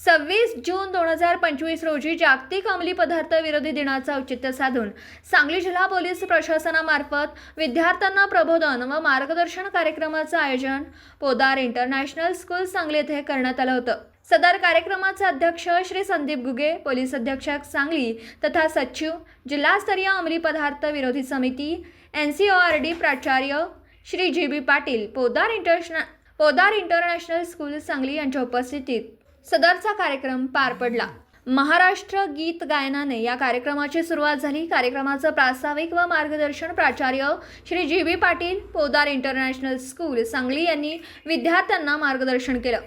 सव्वीस जून दोन हजार पंचवीस रोजी जागतिक अंमली पदार्थ विरोधी दिनाचं औचित्य साधून सांगली जिल्हा पोलीस प्रशासनामार्फत विद्यार्थ्यांना प्रबोधन व मार्गदर्शन कार्यक्रमाचं आयोजन पोदार इंटरनॅशनल स्कूल सांगली येथे करण्यात आलं होतं. सदर कार्यक्रमाचे अध्यक्ष श्री संदीप गुगे पोलीस अधीक्षक सांगली तथा सचिव जिल्हास्तरीय अंमली पदार्थ विरोधी समिती N C O R D प्राचार्य श्री जी बी पाटील पोदार इंटरनॅ पोदार इंटरनॅशनल स्कूल सांगली यांच्या उपस्थितीत सदरचा कार्यक्रम पार पडला. महाराष्ट्र गीत गायनाने या कार्यक्रमाची सुरुवात झाली. कार्यक्रमाचं प्रास्ताविक व मार्गदर्शन प्राचार्य Shri G B Patil Podar international school Sangli यांनी विद्यार्थ्यांना मार्गदर्शन केलं.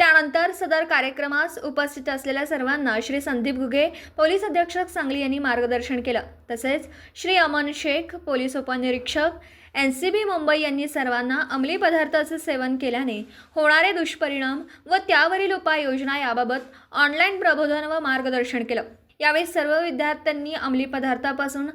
त्यानंतर सदर कार्यक्रमास उपस्थित असलेल्या सर्वांना श्री संदीप घुगे पोलीस अधीक्षक सांगली यांनी मार्गदर्शन केलं. तसेच श्री अमन शेख पोलीस उपनिरीक्षक एन सी बी मुंबई यांनी सर्वांना अंमली पदार्थाचे सेवन केल्याने होणारे दुष्परिणाम व त्यावरील उपाययोजना याबाबत ऑनलाईन प्रबोधन व मार्गदर्शन केलं. यावेळी सर्व विद्यार्थ्यांनी अंमली पदार्थापासून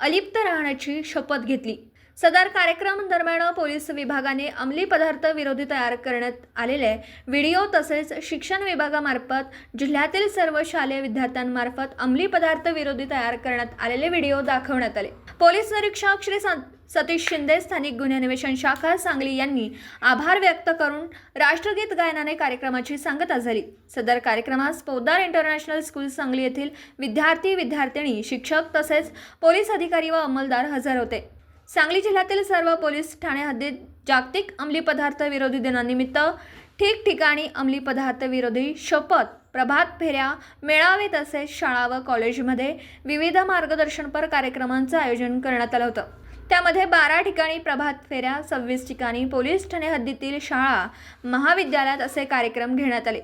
अलिप्त राहण्याची शपथ घेतली. सदर कार्यक्रम दरम्यान पोलीस विभागाने अंमली पदार्थ विरोधी तयार करण्यात आलेले व्हिडिओ तसेच शिक्षण विभागामार्फत जिल्ह्यातील सर्व शालेय विद्यार्थ्यांमार्फत अंमली पदार्थ विरोधी तयार करण्यात आलेले व्हिडिओ दाखवण्यात आले. पोलीस निरीक्षक श्री सतीश शिंदे स्थानिक गुन्हे अन्वेषण शाखा सांगली यांनी आभार व्यक्त करून राष्ट्रगीत गायनाने कार्यक्रमाची सांगता झाली. सदर कार्यक्रमास पोद्दार इंटरनॅशनल स्कूल सांगली येथील विद्यार्थी विद्यार्थिनी शिक्षक तसेच पोलीस अधिकारी व अंमलदार हजर होते. सांगली जिल्ह्यातील सर्व पोलीस ठाणे हद्दीत जागतिक अंमली पदार्थ विरोधी दिनानिमित्त ठिकठिकाणी अंमली पदार्थ विरोधी शपथ प्रभात फेऱ्या मेळावे तसेच शाळा व कॉलेजमध्ये विविध मार्गदर्शनपर कार्यक्रमांचं आयोजन करण्यात आलं होतं. त्यामध्ये बारा ठिकाणी प्रभात फेऱ्या सव्वीस ठिकाणी पोलीस ठाणे हद्दीतील शाळा महाविद्यालयात असे कार्यक्रम घेण्यात आले.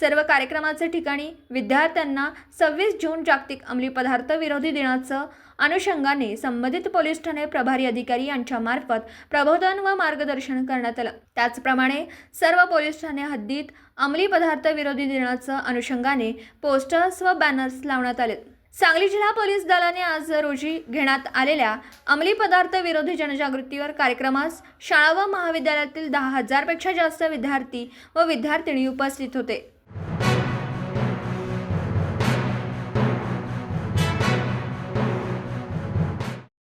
सर्व कार्यक्रमाचे ठिकाणी विद्यार्थ्यांना सव्वीस जून जागतिक अंमली पदार्थ विरोधी दिनाचं अनुषंगाने संबंधित पोलीस ठाणे प्रभारी अधिकारी यांच्या मार्फत प्रबोधन व मार्गदर्शन करण्यात आलं. त्याचप्रमाणे सर्व पोलीस ठाणे हद्दीत अंमली पदार्थ विरोधी दिनाचं अनुषंगाने पोस्टर्स व बॅनर्स लावण्यात आले सांगली जिल्हा पोलीस दलाने आज रोजी घेण्यात आलेल्या अंमली पदार्थ विरोधी जनजागृतीवर कार्यक्रमास शाळा व महाविद्यालयातील दहा हजारपेक्षा जास्त विद्यार्थी व विद्यार्थिनी उपस्थित होते.